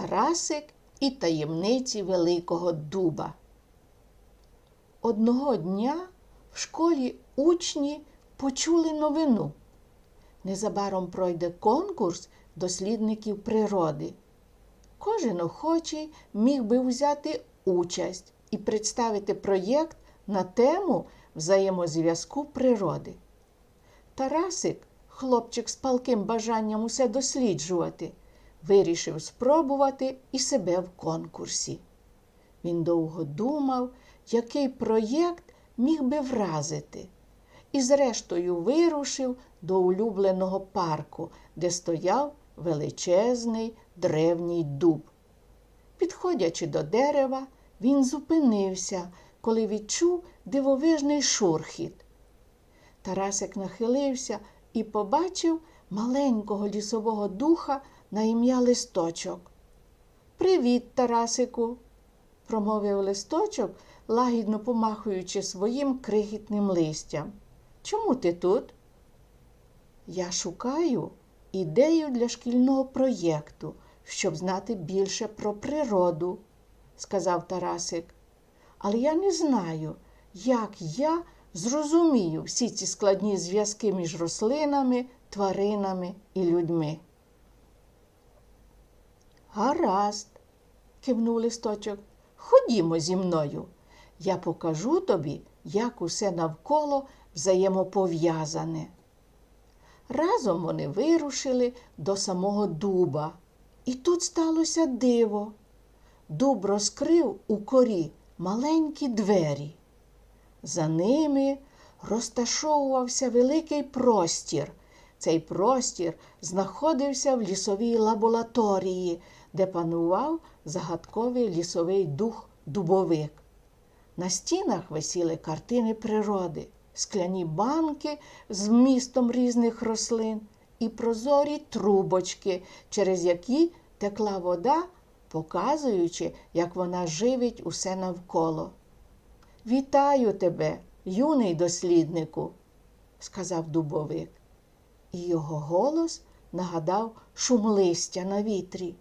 Тарасик і таємниці Великого Дуба. Одного дня в школі учні почули новину. Незабаром пройде конкурс дослідників природи. Кожен охочий міг би взяти участь і представити проєкт на тему взаємозв'язку природи. Тарасик, хлопчик з палким бажанням усе досліджувати, вирішив спробувати і себе в конкурсі. Він довго думав, який проєкт міг би вразити, і зрештою вирушив до улюбленого парку, де стояв величезний древній дуб. Підходячи до дерева, він зупинився, коли відчув дивовижний шурхіт. Тарасик нахилився і побачив маленького лісового духа на ім'я листочок. Привіт, Тарасику, промовив листочок, лагідно помахуючи своїм крихітним листям. Чому ти тут? Я шукаю ідею для шкільного проєкту, щоб знати більше про природу, сказав Тарасик. Але я не знаю, як я зрозумію всі ці складні зв'язки між рослинами, тваринами і людьми. Гаразд, кивнув листочок. Ходімо зі мною. Я покажу тобі, як усе навколо взаємопов'язане. Разом вони вирушили до самого дуба. І тут сталося диво. Дуб розкрив у корі маленькі двері. За ними розташовувався великий простір. Цей простір знаходився в лісовій лабораторії, де панував загадковий лісовий дух дубовик. На стінах висіли картини природи, скляні банки з вмістом різних рослин і прозорі трубочки, через які текла вода, показуючи, як вона живить усе навколо. Вітаю тебе, юний досліднику, сказав дубовик, і його голос нагадав шум листя на вітрі.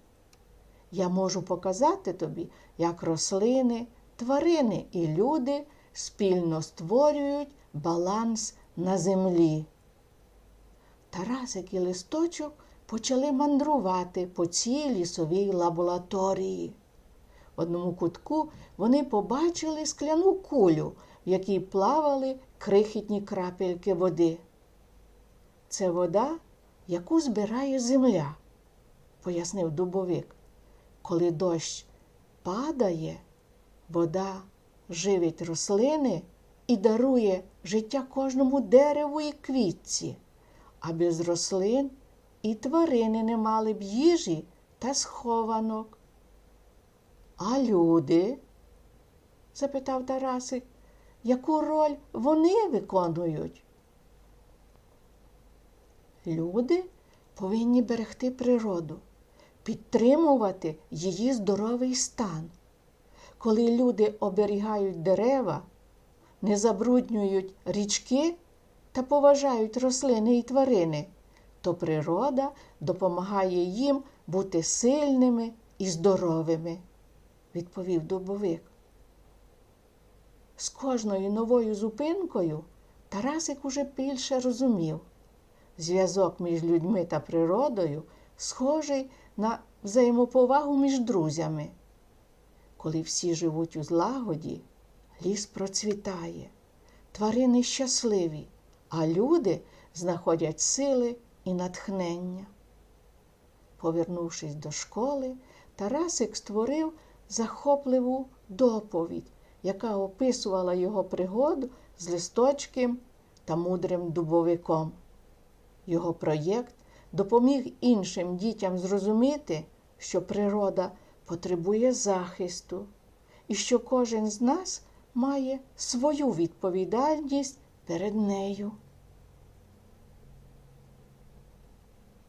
Я можу показати тобі, як рослини, тварини і люди спільно створюють баланс на землі. Тарасик і листочок почали мандрувати по цій лісовій лабораторії. В одному кутку вони побачили скляну кулю, в якій плавали крихітні крапельки води. Це вода, яку збирає земля, пояснив дубовик. Коли дощ падає, вода живить рослини і дарує життя кожному дереву і квітці, а без рослин і тварини не мали б їжі та схованок. А люди? запитав Тарасик, яку роль вони виконують? Люди повинні берегти природу, підтримувати її здоровий стан. Коли люди оберігають дерева, не забруднюють річки та поважають рослини і тварини, то природа допомагає їм бути сильними і здоровими, відповів дубовик. З кожною новою зупинкою Тарасик уже більше розумів. Зв'язок між людьми та природою схожий на взаємоповагу між друзями. Коли всі живуть у злагоді, ліс процвітає, тварини щасливі, а люди знаходять сили і натхнення. Повернувшись до школи, Тарасик створив захопливу доповідь, яка описувала його пригоду з листочким та мудрим дубовиком. Його проєкт допоміг іншим дітям зрозуміти, що природа потребує захисту і що кожен з нас має свою відповідальність перед нею.